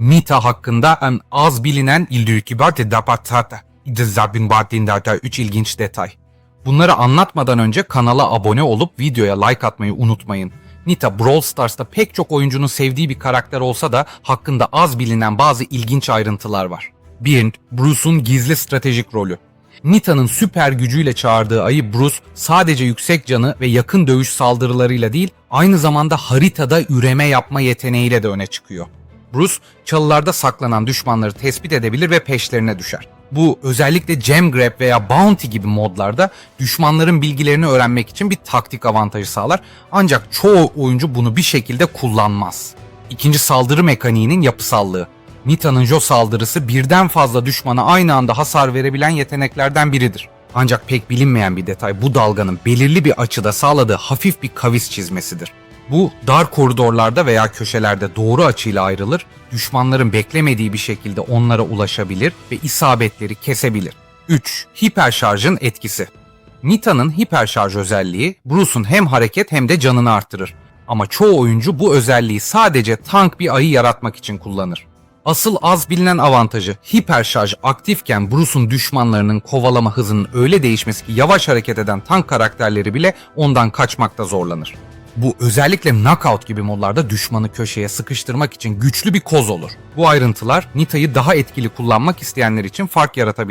Nita hakkında en az bilinen ilgili dapatata. Zabin Bahdin'de 3 ilginç detay. Bunları anlatmadan önce kanala abone olup videoya like atmayı unutmayın. Nita Brawl Stars'ta pek çok oyuncunun sevdiği bir karakter olsa da hakkında az bilinen bazı ilginç ayrıntılar var. 1. Bruce'un gizli stratejik rolü. Nita'nın süper gücüyle çağırdığı ayı Bruce sadece yüksek canı ve yakın dövüş saldırılarıyla değil aynı zamanda haritada üreme yapma yeteneğiyle de öne çıkıyor. Bruce çalılarda saklanan düşmanları tespit edebilir ve peşlerine düşer. Bu özellikle Gem Grab veya Bounty gibi modlarda düşmanların bilgilerini öğrenmek için bir taktik avantajı sağlar. Ancak çoğu oyuncu bunu bir şekilde kullanmaz. İkinci saldırı mekaniğinin yapısallığı. Nita'nın Jo saldırısı birden fazla düşmana aynı anda hasar verebilen yeteneklerden biridir. Ancak pek bilinmeyen bir detay bu dalganın belirli bir açıda sağladığı hafif bir kavis çizmesidir. Bu dar koridorlarda veya köşelerde doğru açıyla ayrılır, düşmanların beklemediği bir şekilde onlara ulaşabilir ve isabetleri kesebilir. 3. Hiperşarjın etkisi. Nita'nın hiperşarj özelliği Bruce'un hem hareket hem de canını arttırır. Ama çoğu oyuncu bu özelliği sadece tank bir ayı yaratmak için kullanır. Asıl az bilinen avantajı hiperşarj aktifken Bruce'un düşmanlarının kovalama hızının öyle değişmesi ki yavaş hareket eden tank karakterleri bile ondan kaçmakta zorlanır. Bu özellikle knockout gibi modlarda düşmanı köşeye sıkıştırmak için güçlü bir koz olur. Bu ayrıntılar Nita'yı daha etkili kullanmak isteyenler için fark yaratabilir.